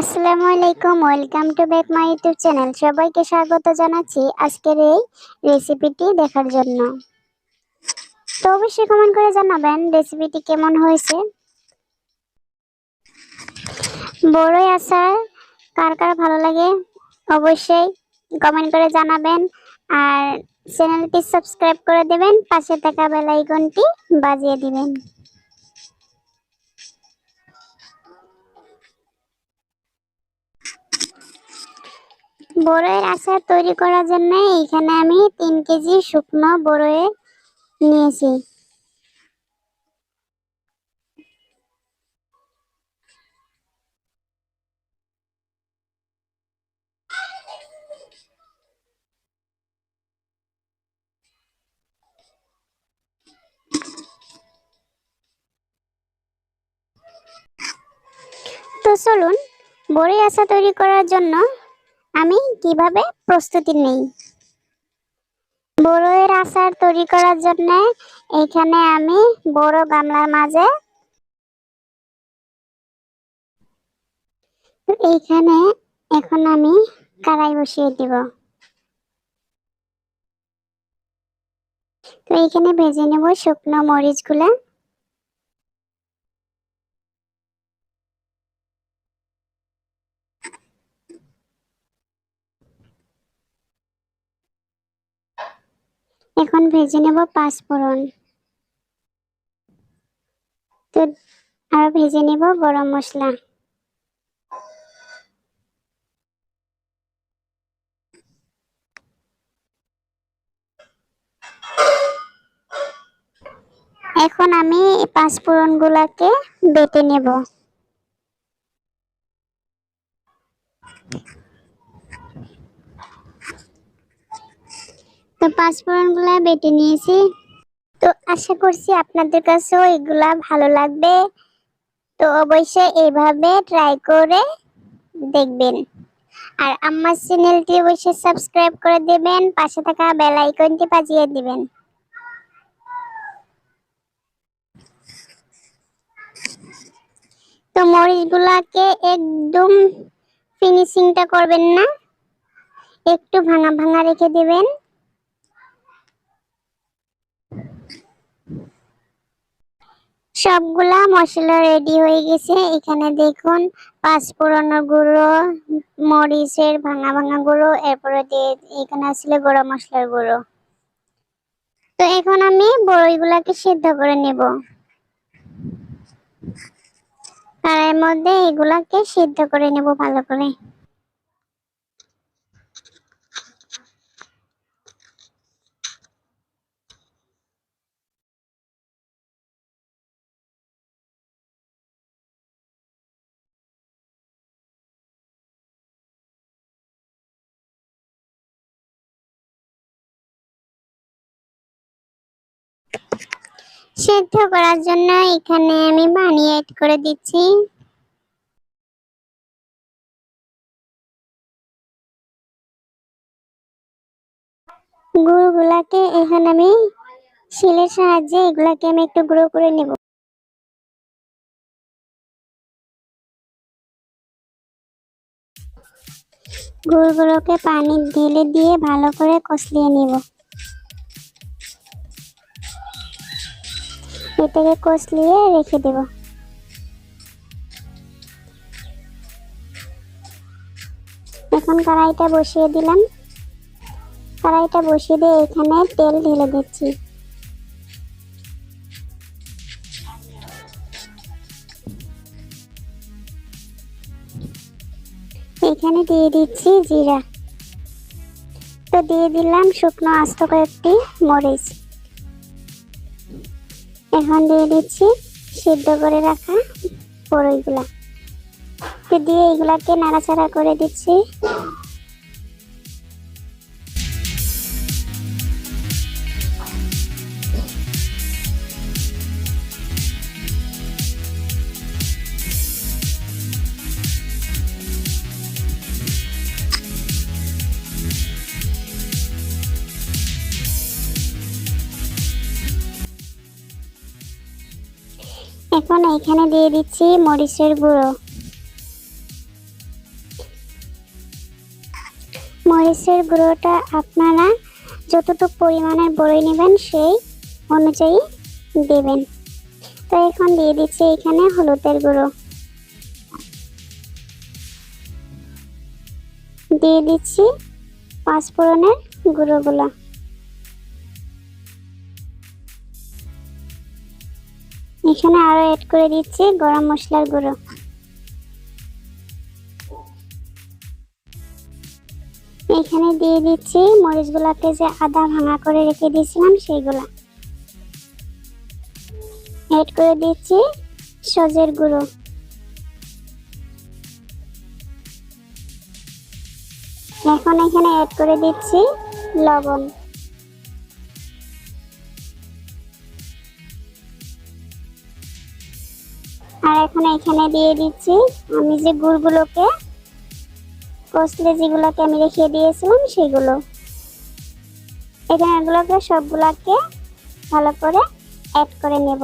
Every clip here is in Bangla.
আসসালামু আলাইকুম, welcome to back my YouTube channel. সবাইকে স্বাগত জানাচ্ছি আজকের এই রেসিপিটি দেখার জন্য। তো অবশ্যই কমেন্ট করে জানাবেন রেসিপিটি কেমন হয়েছে। বড়ই আচার, কার কার ভালো লাগে অবশ্যই কমেন্ট করে জানাবেন। আর চ্যানেলটি সাবস্ক্রাইব করে দেবেন, পাশে থাকা বেল আইকনটি বাজিয়ে দিবেন। বড়ইয়ের আচার তৈরি করার জন্য এখানে আমি তিন কেজি শুকনো বড়ই নিয়েছি। তো চলুন, বড়ই আচার তৈরি করার জন্য আমি কীভাবে প্রস্তুতি নেই? বড়ইয়ের আচার তৈরি করার জন্য এখানে আমি বড় গামলার মাঝে এইখানে এখন আমি কড়াই বসিয়ে দিব। তো এইখানে ভেজে নেব শুকনো মরিচগুলা। এখন ভেজে নেব পাঁচফোড়ন তো আর ভেজে নেব গরম মশলা। এখন আমি পাঁচফোড়ন গুলাকে বেটে নেব। তো পাঁচফোড়নগুলা বেটে নিয়েছি। তো আশা করছি আপনাদের কাছেও এগুলা ভালো লাগবে। তো অবশ্যই এইভাবে ট্রাই করে দেখবেন। আর আমার চ্যানেলটি অবশ্যই সাবস্ক্রাইব করে দেবেন, পাশে থাকা বেল আইকনটি বাজিয়ে দিবেন। তো মরিচগুলাকে একদম ফিনিশিংটা করবেন না। একটু ভাঙা ভাঙা রেখে দিবেন। সবগুলা মশলা রেডি হয়ে গেছে। এখানে দেখুন পাঁচফোড়নের গুঁড়ো, মরিচের ভাঙা ভাঙা গুঁড়ো, এরপরে দিয়ে এখানে আসলে গরম মশলার গুঁড়ো। তো এখন আমি বড়ইগুলাকে সিদ্ধ করে নেব। কড়াইয়ের মধ্যে এগুলাকে সিদ্ধ করে নেব ভালো করে। সিদ্ধ করার জন্য এখানে আমি পানি অ্যাড করে দিচ্ছি। গুঁড়োগুলাকে এখানে আমি শিলের সাহায্যে এগুলাকে আমি একটু গুঁড়ো করে নেব। গুঁড়োগুলোকে পানি ঢেলে দিয়ে ভালো করে কষলিয়ে নিব। এটাকে কষলিয়ে রেখে দেব। এখন কড়াইটা বসিয়ে দিলাম। কড়াইটা বসিয়ে দিয়ে এখানে তেল ঢেলে দিচ্ছি। এখানে দিয়ে দিচ্ছি জিরা। তো দিয়ে দিলাম শুকনো আস্ত কয়েকটি মরিচ। এখন দিয়ে দিচ্ছি সিদ্ধ করে রাখা বড়ইগুলা দিয়ে এইগুলাকে নাড়াচাড়া করে দিচ্ছি। এখন এখানে দিয়ে দিচ্ছি মরিচের গুঁড়ো। মরিচের গুঁড়োটা আপনারা যতটুকু পরিমাণের বড়ই নেবেন সেই অনুযায়ী দেবেন। তো এখন দিয়ে দিচ্ছি এখানে হলুদের গুঁড়ো। দিয়ে দিচ্ছি পাঁচ ফোড়নের গুঁড়োগুলো। এখানে আরও অ্যাড করে দিচ্ছি গরম মশলার গুঁড়ো। এখানে দিয়ে দিচ্ছি মরিচগুলোকে যে আদা ভাঙা করে রেখে দিয়েছিলাম সেইগুলা। অ্যাড করে দিচ্ছি সজের গুঁড়ো। এখন এখানে অ্যাড করে দিচ্ছি লবণ। আর এখন এখানে দিয়ে দিচ্ছি আমি যে গুড়গুলোকে কষলে যেগুলোকে আমি রেখে দিয়েছিলাম সেগুলো। এখানে এগুলোকে সবগুলোকে ভালো করে অ্যাড করে নেব।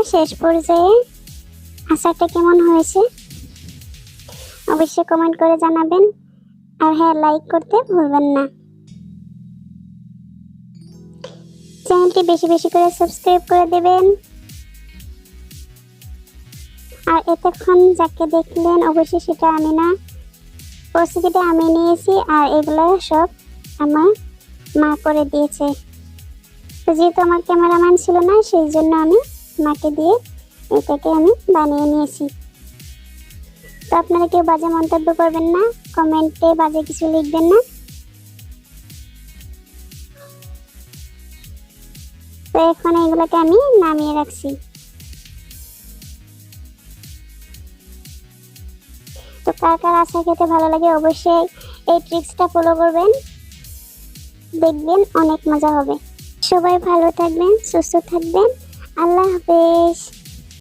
বন্ধুরা শেষ পর্যায়ে আচারটা কেমন হয়েছে? অবশ্যই কমেন্ট করে জানাবেন। আর হ্যাঁ লাইক করতে ভুলবেন না। চ্যানেলটি বেশি বেশি করে সাবস্ক্রাইব করে দেবেন। আর এতক্ষণ যাকে দেখলেন, অবশ্যই সেটা আমি না প্রস্তুতিটা আমি নিয়েছি আর এগুলো সব আমার মা করে দিয়েছে। যেহেতু আমার ক্যামেরাম্যান ছিল না, সেই জন্য আমি মাকে দিয়ে এটাকে আমি বানিয়ে নিয়েছি। তো আপনারা কেউ বাজে মন্তব্য করবেন না, কমেন্টে বাজে কিছু লিখবেন না। তো এখন এগুলোকে আমি নামিয়ে রাখছি। তো কার কার আশা খেতে ভালো লাগে অবশ্যই এই ট্রিক্সটা ফলো করবেন। দেখবেন অনেক মজা হবে। সবাই ভালো থাকবেন, সুস্থ থাকবেন। আল্লাহ হাফেজ।